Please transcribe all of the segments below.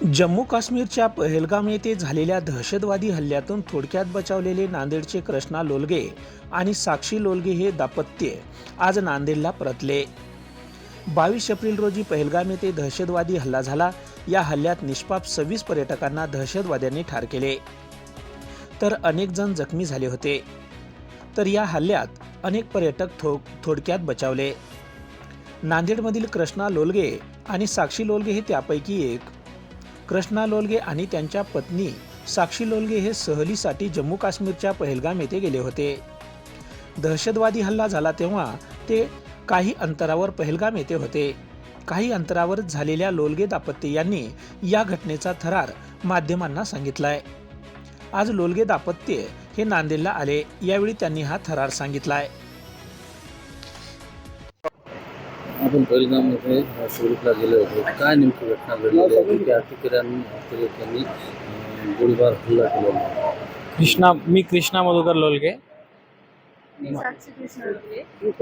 जम्मू काश्मीरच्या पहलगाम येथे झालेल्या दहशतवादी हल्ल्यातून थोडक्यात बचावलेले नांदेडचे कृष्णा लोलगे आणि साक्षी लोलगे हे दाम्पत्य आज नांदेडला परतले. बावीस एप्रिल रोजी पहलगाम येथे दहशतवादी हल्ला झाला. या हल्ल्यात निष्पाप सव्वीस पर्यटकांना दहशतवाद्यांनी ठार केले. तर अनेक जण जखमी झाले होते. तर या हल्ल्यात अनेक पर्यटक थो थोडक्यात बचावले. नांदेडमधील कृष्णा लोलगे आणि साक्षी लोलगे हे त्यापैकी एक कृष्णा लोलगे आणि त्यांच्या पत्नी साक्षी लोलगे हे सहलीसाठी जम्मू काश्मीरच्या पहलगाम येथे गेले होते. दहशतवादी हल्ला झाला तेव्हा ते काही अंतरावर पहलगाम येथे होते. काही अंतरावर झालेल्या लोलगे दापत्य यांनी या घटनेचा थरार माध्यमांना सांगितलाय. आज लोलगे दापत्य हे नांदेडला आले. यावेळी त्यांनी हा थरार सांगितलाय. आपण परिणामध्ये स्वरूपला गेले होते. काय नेमकी घटना घडलेली आहे? की गोळीबार हल्ला आहे? कृष्णा मी कृष्णा मधुकर लोलगे.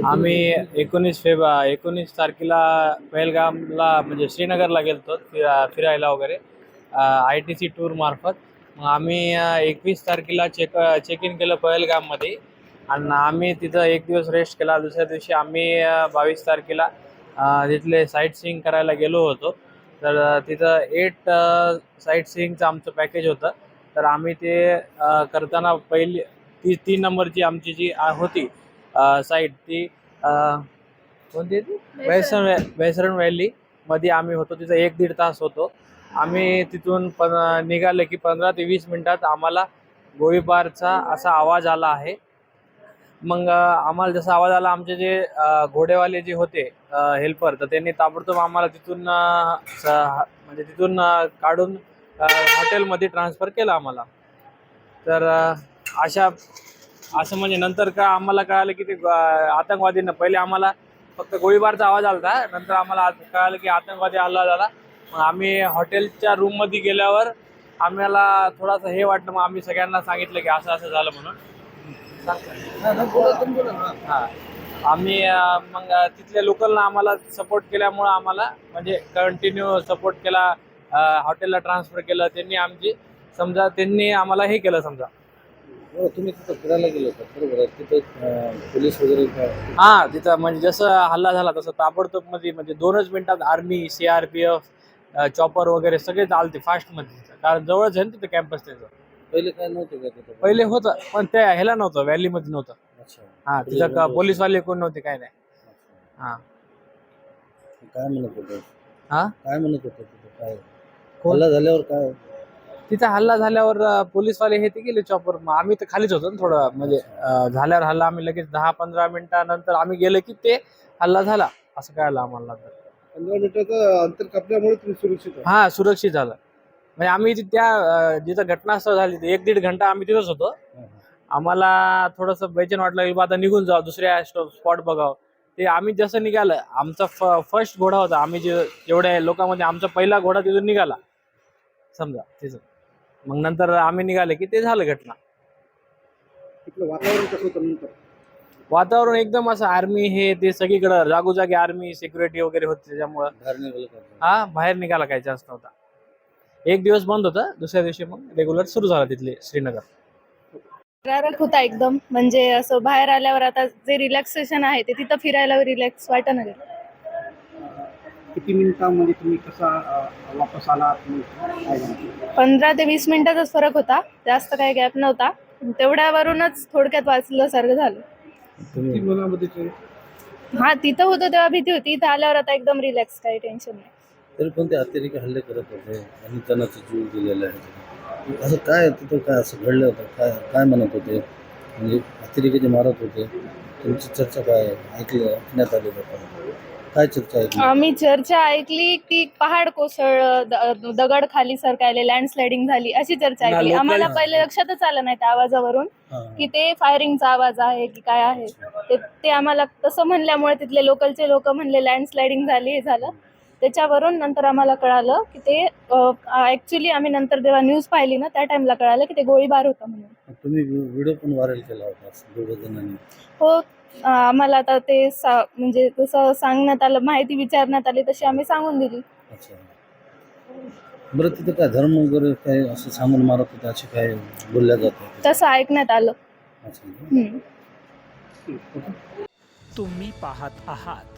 आम्ही एकोणीस फेब एकोणीस तारखेला पहलगामला म्हणजे श्रीनगरला गेलतो फिरा फिरायला वगैरे आय टी सी टूर मार्फत. मग आम्ही एकवीस तारखेला चेक चेक इन केलं पहलगाममध्ये आणि आम्ही तिथं एक दिवस रेस्ट केला. दुसऱ्या दिवशी आम्ही बावीस तारखेला तिथले साईट सीईंग करायला गेलो होतो. तर तिथं एट साईट सीईंगचं आमचं पॅकेज होतं. तर आम्ही ते करताना पहिली ती तीन नंबरची आमची जी होती साईट ती कोणती आहे ती? वैसरण वॅ- वैसरण व्हॅली मध्ये आम्ही होतो. तिथं एक दीड तास होतो. आम्ही तिथून पण निघाले की पंधरा ते वीस मिनिटात आम्हाला गोळीबारचा असा आवाज आला आहे. मग आम्हाला जसा आवाज आला आमचे जे घोडेवाले जे होते हेल्पर तर त्यांनी ताबडतोब आम्हाला तिथून म्हणजे तिथून काढून हॉटेलमध्ये ट्रान्सफर केलं आम्हाला. तर अशा असं म्हणजे नंतर का आम्हाला कळालं की ते आतंकवादींना आतंकवादीनं पहिले आम्हाला फक्त गोळीबारचा आवाज आला होता नंतर आम्हाला आत- कळालं की आतंकवादी आला झाला मग आम्ही हॉटेलच्या रूममध्ये गेल्यावर आम्हाला थोडासा हे वाटलं मग आम्ही सगळ्यांना सांगितलं की असं असं झालं म्हणून. हा. आम्ही मग तिथल्या लोकलनं आम्हाला सपोर्ट केल्यामुळं आम्हाला म्हणजे कंटिन्यू सपोर्ट केला हॉटेलला ट्रान्सफर केलं त्यांनी आमची समजा त्यांनी आम्हाला हे केलं समजा. हो तुम्ही तिथं फिरायला गेलो होता बरोबर आहे. तिथं पोलीस वगैरे हा तिथं म्हणजे जसं हल्ला झाला तसं ताबडतोबमध्ये म्हणजे दोनच मिनिटात army C R P F chopper वगैरे सगळे चालते फास्टमध्ये. तिथं. कारण जवळच आहे ना तिथं कॅम्पस त्याचं. पहिले काय नव्हतं का तिथं? पहिले होतं पण त्या ह्याला नव्हतं व्हॅलीमध्ये नव्हतं. अच्छा. हा तिथं का- पोलीसवाले कोण नव्हते काय नाही. हा. काय म्हणत होते? हा? काय म्हणत होते तिथं? काय? हल्ला झाल्यावर काय? तिथं हल्ला झाल्यावर अं, पोलीसवाले हे ते गेले चॉपर मग आम्ही तर खालीच होतो ना थोडं म्हणजे अं, झाल्यावर हल्ला आम्ही लगेच दहा पंधरा मिनिटानंतर आम्ही गेलो की ते हल्ला झाला. असं कळालं आम्हाला नंतर पंधरा मिनिटाचं अंतर कापल्यामुळे तुम्ही सुरक्षित हा सुरक्षित झालं. म्हणजे आम्ही ति- त्या जिथं घटनास्थळ झाली एक दीड घंटा आम्ही तिथंच होतो. आम्हाला थोडंसं बेचैन वाटलं की बा आता निघून जाऊ दुसऱ्या स्पॉट बघावं. ते आम्ही जसं निघालं आमचा फर्स्ट घोडा होता. आम्ही जे जेवढ्या लोकांमध्ये आमचा पहिला घोडा तिथून निघाला. समजा तिथं. मग नंतर आम्ही निघाले की ते झालं घटना. तिथलं वातावरण कसं होतं नंतर? वातावरण एकदम असं आर्मी हे ते सगळीकडं जागोजागी आर्मी सिक्युरिटी वगैरे होते त्याच्यामुळं. हा बाहेर निघाला काही चान्स नव्हता. एक दिवस बंद होता दुसऱ्या दिवशी मग रेग्युलर सुरू झाला तिथले श्रीनगर. थरारक होता एकदम म्हणजे असं बाहेर आल्यावर आता जे रिलॅक्सेशन आहे ते तिथं फिरायला रिलॅक्स वाटणं गेलं किती मिनिटांमध्ये तुम्ही कसा अं, वापस झालं? पंधरा ते वीस मिनिटाचाच फरक होता जास्त काही गॅप नव्हता. तेवढ्यावरूनच थोडक्यात वाचल्यासारखं झालं. किती मनामध्ये ते? हा तिथं होतं तेव्हा भीती होती इथं आल्यावर आता एकदम रिलॅक्स काही टेन्शन नाही. तरी पण ते अतिरेकी हल्ले करत होते आणि त्यांनाचा जीव दिलेला आहे. असं काय तिथं काय असं घडलं होतं? काय काय म्हणत होते? म्हणजे अतिरेकी जे मारत होते. तुमची चर्चा काय? ऐकलं ऐकण्यात आली का काय चर्चा आहे आम्ही चर्चा ऐकली की पहाड कोसळ दगड खाली सरकायले लँडस्लायडिंग झाली अशी चर्चा ऐकली. आम्हाला पहिले लक्षातच आलं नाही त्या आवाजावरून की ते फायरिंगचा आवाज आहे की काय आहे. ते ते आम्हाला तसं म्हणल्यामुळे तिथले लोकलचे लोक म्हणले लँडस्लायडिंग झाली हे झालं. त्याच्यावरून नंतर आम्हाला कळालं की ते ऍक्च्युली आम्ही नंतर जेव्हा न्यूज पाहिली ना त्या टाइमला कळालं की ते गोळीबार होता म्हणून. तुम्ही व्हिडिओ पण व्हायरल केला होता दोघं जणांनी हो आम्हाला आता ते सा म्हणजे जसं सांगण्यात आलं माहिती विचारण्यात आली तशी आम्ही सांगून दिली. अच्छा. बरं तिथं काय धर्म वगैरे काय असं सांगून मारत होते असे काय बोलल्या जाते तसं ऐकण्यात आलं. तुम्ही पाहत आहात.